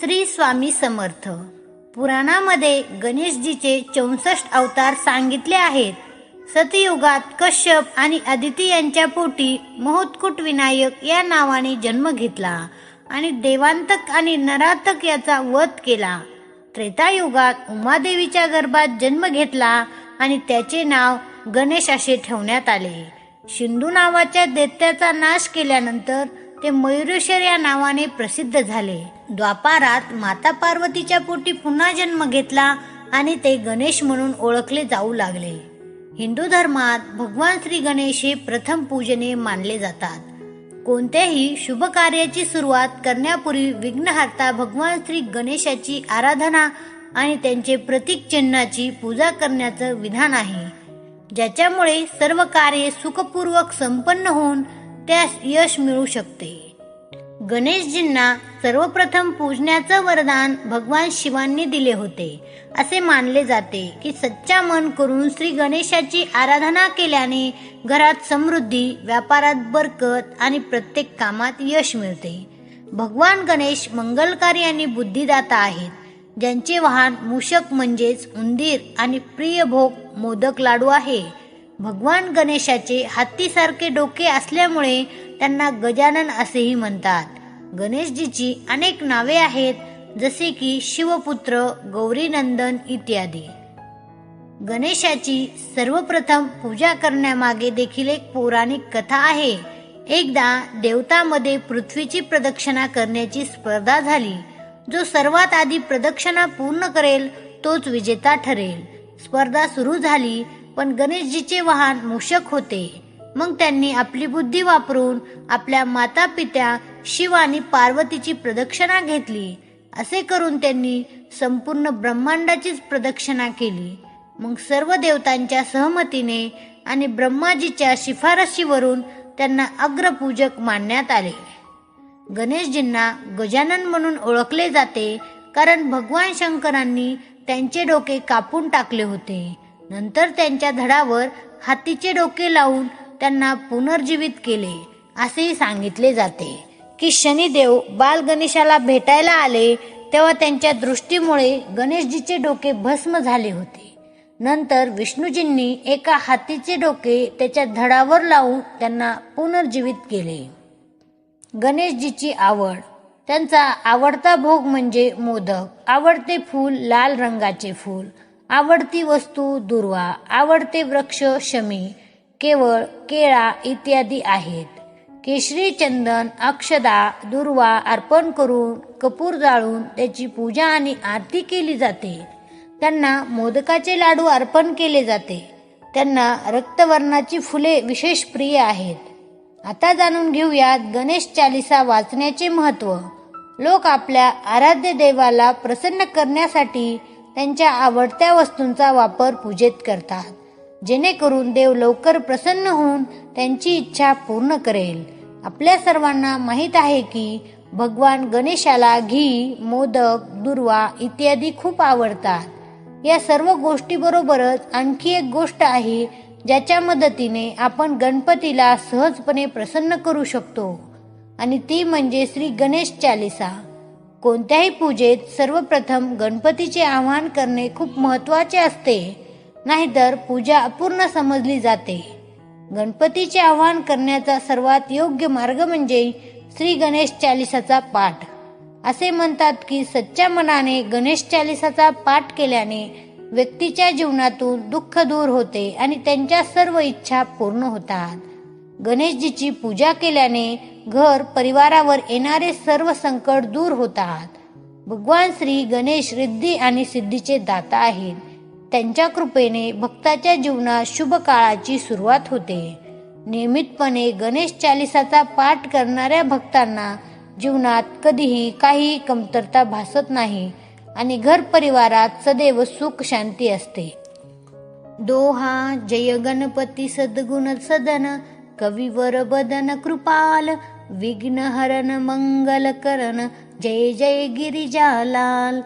श्री स्वामी समर्थ. पुराणामध्ये गणेशजीचे चौसष्ट अवतार सांगितले आहेत. सतयुगात कश्यप आणि अदिती यांच्या पोटी महोत्कुट विनायक या नावाने जन्म घेतला आणि देवांतक आणि नरातक याचा वध केला. त्रेतायुगात उमादेवीच्या गर्भात जन्म घेतला आणि त्याचे नाव गणेश असे ठेवण्यात आले. शिंदू नावाच्या दैत्याचा नाश केल्यानंतर ते मयुरेश्वर या नावाने प्रसिद्ध झाले. द्वापारात माता पार्वतीच्या पोटी पुन्हा जन्म घेतला आणि ते गणेश म्हणून ओळखले जाऊ लागले. हिंदू धर्मात भगवान श्री गणेश हे प्रथम पूजने मानले जातात. कोणत्याही शुभ कार्याची सुरुवात करण्यापूर्वी विघ्नहर्ता भगवान श्री गणेशाची आराधना आणि त्यांचे प्रतीक चिन्हाची पूजा करण्याचं विधान आहे. ज्याच्यामुळे सर्व कार्ये सुखपूर्वक संपन्न होऊन त्यास यश मिळू शकते. गणेशजींना सर्वप्रथम पूजण्याचं वरदान भगवान शिवांनी दिले होते. असे मानले जाते की सच्चा मन करून श्री गणेशाची आराधना केल्याने घरात समृद्धी व्यापारात बरकत आणि प्रत्येक कामात यश मिळते. भगवान गणेश मंगलकारी आणि बुद्धिदाता आहेत. ज्यांचे वाहन मूषक म्हणजेच उंदीर आणि प्रिय भोग मोदक लाडू आहे. भगवान गणेशाचे हत्तीसारखे डोके असल्यामुळे त्यांना गजानन असेही म्हणतात. गणेशजीची अनेक नावे आहेत जसे की शिवपुत्र गौरीनंदन इत्यादी. गणेशाची सर्वप्रथम पूजा करण्यामागे देखील एक पौराणिक कथा आहे. एकदा देवतामध्ये पृथ्वीची प्रदक्षिणा करण्याची स्पर्धा झाली. जो सर्वात आधी प्रदक्षिणा पूर्ण करेल तोच विजेता ठरेल. स्पर्धा सुरू झाली पण गणेशजीचे वाहन मूषक होते. मग त्यांनी आपली बुद्धी वापरून आपल्या माता पित्या शिव आणि पार्वतीची प्रदक्षिणा घेतली. असे करून त्यांनी संपूर्ण ब्रह्मांडाचीच प्रदक्षिणा केली. मग सर्व देवतांच्या सहमतीने आणि ब्रह्माजीच्या शिफारशीवरून त्यांना अग्रपूजक मानण्यात आले. गणेशजींना गजानन म्हणून ओळखले जाते कारण भगवान शंकरांनी त्यांचे डोके कापून टाकले होते. नंतर त्यांच्या धडावर हातीचे डोके लावून त्यांना पुनर्जीवित केले. असेही सांगितले जाते की शनिदेव बाल गणेशाला भेटायला आले तेव्हा त्यांच्या दृष्टीमुळे गणेशजीचे डोके भस्म झाले होते. नंतर विष्णूजींनी एका हातीचे डोके त्याच्या धडावर लावून त्यांना पुनर्जीवित केले. गणेशजीची आवड. त्यांचा आवडता भोग म्हणजे मोदक. आवडते फूल लाल रंगाचे फूल. आवडती वस्तू दुर्वा आवडते वृक्ष शमी केवळ केळा इत्यादी आहेत. केशरी चंदन अक्षदा दुर्वा अर्पण करून कपूर जाळून त्याची पूजा आणि आरती केली जाते. त्यांना मोदकाचे लाडू अर्पण केले जाते. त्यांना रक्तवर्णाची फुले विशेष प्रिय आहेत. आता जाणून घेऊयात गणेश चालिसा वाचण्याचे महत्त्व. लोक आपल्या आराध्य देवाला प्रसन्न करण्यासाठी त्यांच्या आवडत्या वस्तूंचा वापर पूजेत करतात. जेणेकरून देव लवकर प्रसन्न होऊन त्यांची इच्छा पूर्ण करेल. आपल्या सर्वांना माहीत आहे की भगवान गणेशाला घी मोदक दुर्वा इत्यादी खूप आवडतात. या सर्व गोष्टीबरोबरच आणखी एक गोष्ट आहे ज्याच्या मदतीने आपण गणपतीला सहजपणे प्रसन्न करू शकतो. आणि ती म्हणजे श्री गणेश चालिसा. कोणत्याही पूजेत सर्वप्रथम गणपतीचे आवाहन करणे खूप महत्त्वाचे असते. नाहीतर पूजा अपूर्ण समजली जाते. गणपतीचे आवाहन करण्याचा सर्वात योग्य मार्ग म्हणजे श्री गणेश चालिसाचा पाठ. असे म्हणतात की सच्च्या मनाने गणेश चालिसाचा पाठ केल्याने व्यक्तीच्या जीवनातून दुःख दूर होते आणि त्यांच्या सर्व इच्छा पूर्ण होतात. गणेशजीची पूजा केल्याने घर परिवारावर येणारे सर्व संकट दूर होतात भगवान श्री गणेश रिद्धी आणि सिद्धीचे दाता आहेत. त्यांच्या कृपेने भक्ताच्या जीवनात शुभ काळाची सुरुवात होते. नियमितपणे गणेश चालिसाचा पाठ करणाऱ्या भक्तांना जीवनात कधीही काही कमतरता भासत नाही आणि घर परिवारात सदैव सुख शांती असते. दोहा जय गणपती सद्गुण सदन कविवर बदन कृपाल विघ्नहरण मङ्गल करण जय जय गिरिजालाल।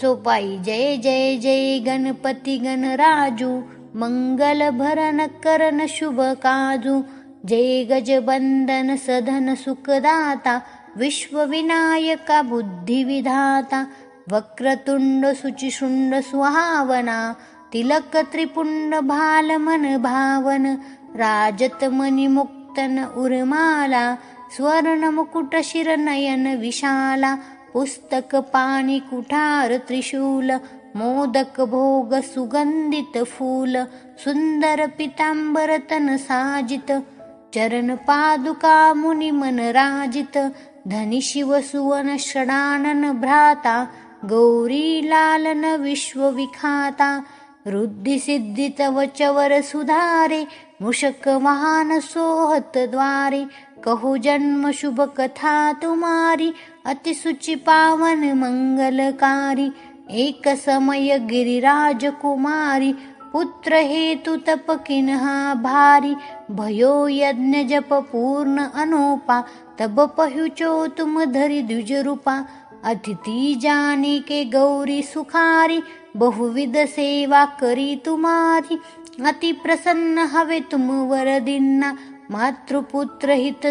चोपाय जय जय जय गणपति गणराजु। मङ्गल भरण करण शुभ काजु। जय गजबन्दन सधन सुखदाता। विश्वविनायका बुद्धिविधाता वक्रतुण्ड शुचिशुण्ड सुहावना। तिलक त्रिपुण्ड भालमन भावन। राजत मनिमुक्तन उरमाला। स्वर्णमुकुटशिरनयन विशाला पुस्तकपाणिकुठार त्रिशूल मोदक भोग सुगन्धितफूल सुन्दर पिताम्बरतन साजित चरणपादुकामुनिमन राजित धनि शिव सुवन षडानन भ्राता गौरीलालन विश्वविखाता रुद्धि सिद्धि तव चवर सुधारे मूषक सोहत द्वारे कहू जन्म शुभ कथा तुम्हारी अतिसुचि पावन मंगलकारी। एक समय गिरिराज कुमारी पुत्र हेतु तप किन्हा भारी। भयो यज्ञ जप पूर्ण अनोपा तब पहुचो तुम धरि द्विज रूपा अतिथि जाने के गौरी सुखारी बहुविध सेवा करी तुम्हारी। अति प्रसन्न हवे तुम वरदिन्ना मातृपुत्र हित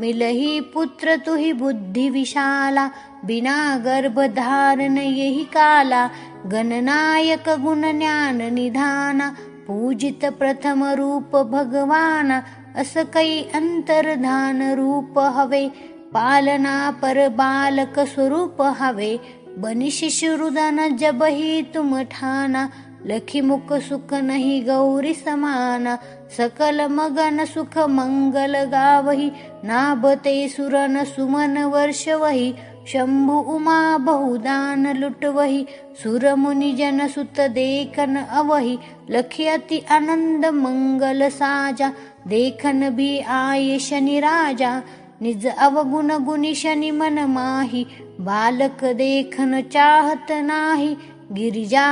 मिलही पुत्र तुही बुद्धी विशाला बिना गर्भ धारण येही काला गणनायक गुण ज्ञान निधाना पूजित प्रथम रूप भगवाना अस काही अंतर्धान रूप हवे पालना पर बालक स्वरूप हवे बनी शिशुरुदन जबही तुम ठाना लखी मुख सुख नाही गौरी समाना सकल मगन सुख मंगल गावही। नाभते सुरन सुमन वर्षवही शंभु उमा बहुदान लुटवही। सुरमुनि जन सुत देखन अवही लखी अति आनंद मंगल साजा। देखन भी आये शनि राजा निज अवगुण गुणी शनि मन माही। बालक देखन चाहत नाही गिरिजा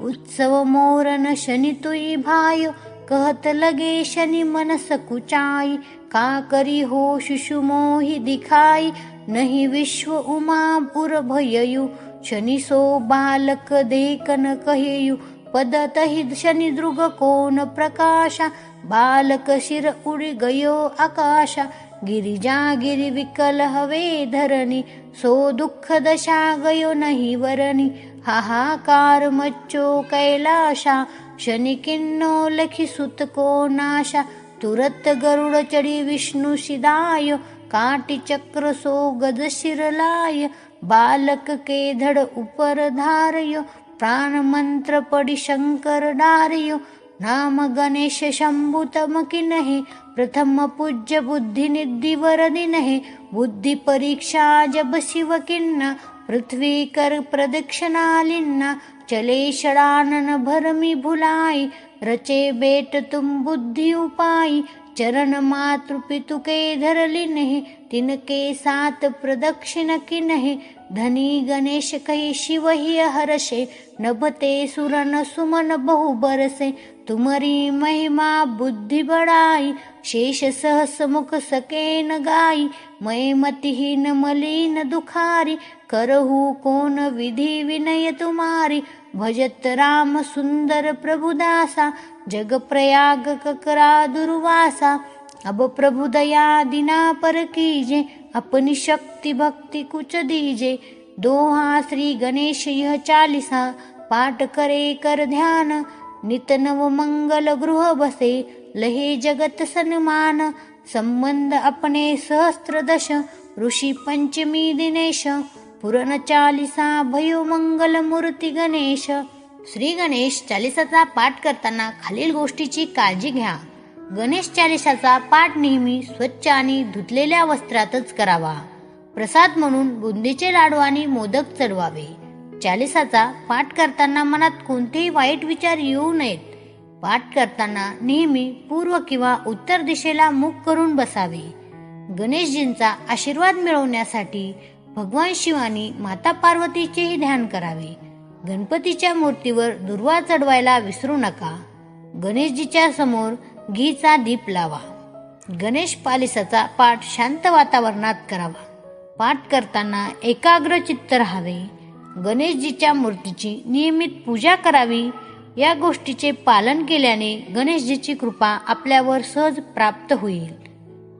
उत्सव मोरन शनि तुई भाय कहत लगे शनि मन सकुचाई का करी हो शिशु मोहि दिखाई नहीं विश्व उमा भययु शनि सो बालक देखन कहेयु पदतहि शनि दृग कोन प्रकाशा बालक शिर उडी गयो आकाशा गिरिजागिरिविकलहवे धरणि विकल हवे धरनि सो दुख दशा गयो नहि वरनि हाहाकारो कैलाशानि को ना गरुड चरि विष्णुशिदाय काटिचक्र सो गदशिरलाय बालक केधड उपर धारयो प्राणमन्त्र पडि शङ्कर डारयो। नाम गणेश शम्भुतमकिनहे प्रथम पूज्य बुद्धि निधि वरदिनहे बुद्धि परीक्षा जब शिव किन्ना पृथ्वी कर प्रदक्षिणालिन्ना चले षडानन भरमी भुलाई रचे बेट तुम बुद्धि उपाई चरण मातृ पितु के धरली नहीं तिनके सात प्रदक्षिण की नहीं धनी गणेश कही शिव ही हरषे नभते सुरन सुमन बहु बरसे तुमरी महिमा बुद्धि बड़ाई शेष सहस मुख सके न गाई मय मतिहीन मलिन दुखारी करहु कोन विधि विनय तुम्हारी भजत राम सुंदर प्रभुदासा जग प्रयाग ककरा दुर्वासा। अब प्रभु दया दिना पर कीजे अपनी शक्ति भक्ति कुछ दीजे। दोहा श्री गणेश यह चालीसा पाठ करे कर ध्यान नितनव मंगल गृह बसे लहे जगत सन्मान। संबंध अपने सहस्त्र दश ऋषी पंचमी दिनेश। पुरण चालिसा भयो मंगल मूर्ती गणेश। श्री गणेश चालिसाचा पाठ करताना खालील गोष्टीची काळजी घ्या. गणेश चालिसाचा पाठ नेहमी स्वच्छ आणि धुतलेल्या वस्त्रातच करावा. प्रसाद म्हणून बुंदीचे लाडू आणि मोदक चढवावे. चालिसाचा पाठ करताना मनात कोणतेही वाईट विचार येऊ नयेत. पाठ करताना नेहमी पूर्व किंवा उत्तर दिशेला मुख करून बसावे. गणेशजींचा आशीर्वाद मिळवण्यासाठी भगवान शिवानी माता पार्वतीचेही ध्यान करावे. गणपतीच्या मूर्तीवर दुर्वा चढवायला विसरू नका. गणेशजीच्या समोर घीचा दीप लावा. गणेश पालिसाचा पाठ शांत वातावरणात करावा. पाठ करताना एकाग्र चित्त राहावे. गणेशजीच्या मूर्तीची नियमित पूजा करावी. या गोष्टीचे पालन केल्याने गणेशजीची कृपा आपल्यावर सहज प्राप्त होईल.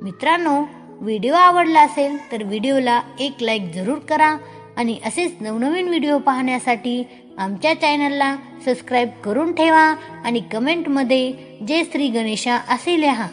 मित्रांनो व्हिडिओ आवडला असेल तर व्हिडिओला एक लाईक जरूर करा आणि असेच नवनवीन व्हिडिओ पाहण्यासाठी आमच्या चॅनलला सबस्क्राईब करून ठेवा आणि कमेंटमध्ये जय श्री गणेशा असे लिहा.